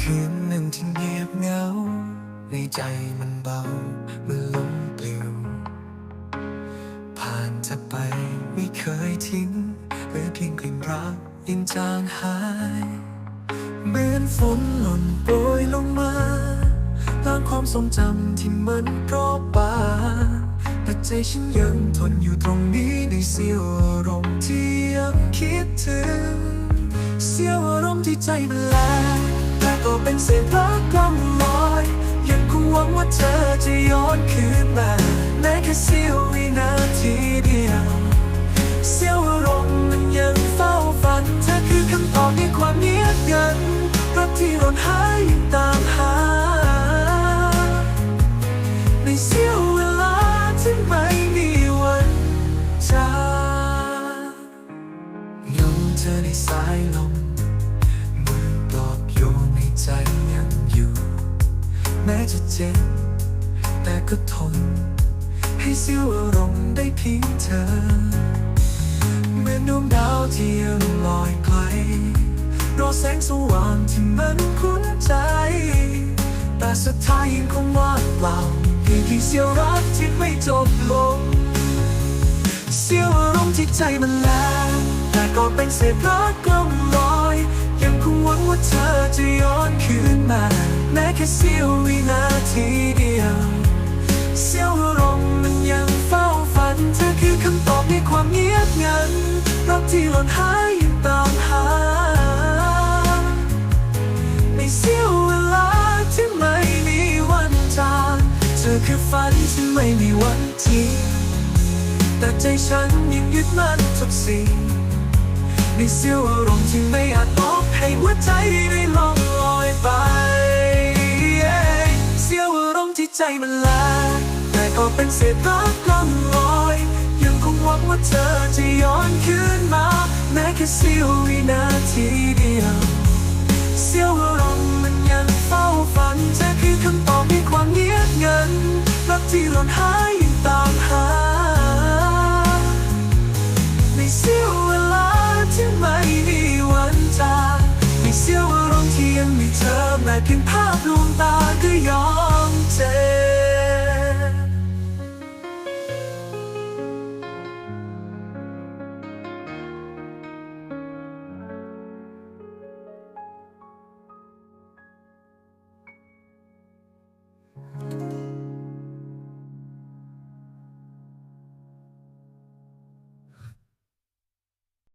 คืนหนึ่งที่เงียบเหงา ในใจมันเบามื่อลมปลิว ผ่านเธอไปไม่เคยทิ้งเหลือเพียงกลิ่นรักยังจางหาย เหมือนฝนหล่นโปรยลงมาล้างความทรงจำที่มันเปราะบางแต่ใจฉันยังทนอยู่ตรงนี้ในเสี้ยวอารมณ์ที่ยังคิดถึง เสี้ยวอารมณ์ที่ใจมันแลกแต่ก็เป็นเศษรักกำลอย ยังคงหวังว่าเธอจะย้อนคืน สายลมมือปลอบโยนในใจยังอยู่ แม้จะเจ็บแต่ก็ทน ให้เสี้ยวอารมณ์ได้เพียงเธอ เหมือนดวงดาวที่ยังลอยไกลรอแสงสว่างที่มันคุ้นใจ แต่สุดท้ายยังคงว่างเปล่าเพียงแค่เสียวรักที่ไม่จบลง เสียวอารมณ์ที่ใจมันแลว ก็เป็นเศษรักกลมลอย ยังคงหวังว่าเธอจะย้อนคืนมา แม้แค่เสี้ยววินาทีเดียวเสี้ยวอารมณ์มันยังเฝ้าฝัน เธอคือคำตอบในความเงียบงันรักที่หล่นหายยังตามหาในเสี้ยวเวลาที่ไม่มีวันจางเธอคือฝันที่ไม่มีวันทิ้งแต่ใจฉันยังยึดมั่นทุกสิ่ง ในเสี้ยวอารมณ์ที่ไม่อาจบอกให้หัวใจได้ลองลอยไป เสี้ยวอารมณ์ที่ใจมันแลกแต่ก็เป็นเศษรักล่องลอย ยังคงหวังว่าเธอจะย้อนคืนมา แม้แค่เสี้ยววินาทีเดียวเสี้ยวอารมณ์มันยังเฝ้าฝันเธอคือคำตอบในความเงียบเงันรักที่หล่นหาย เสี้ยวอารมณ์ที่ยังมีเธอแม้เพียงภาพล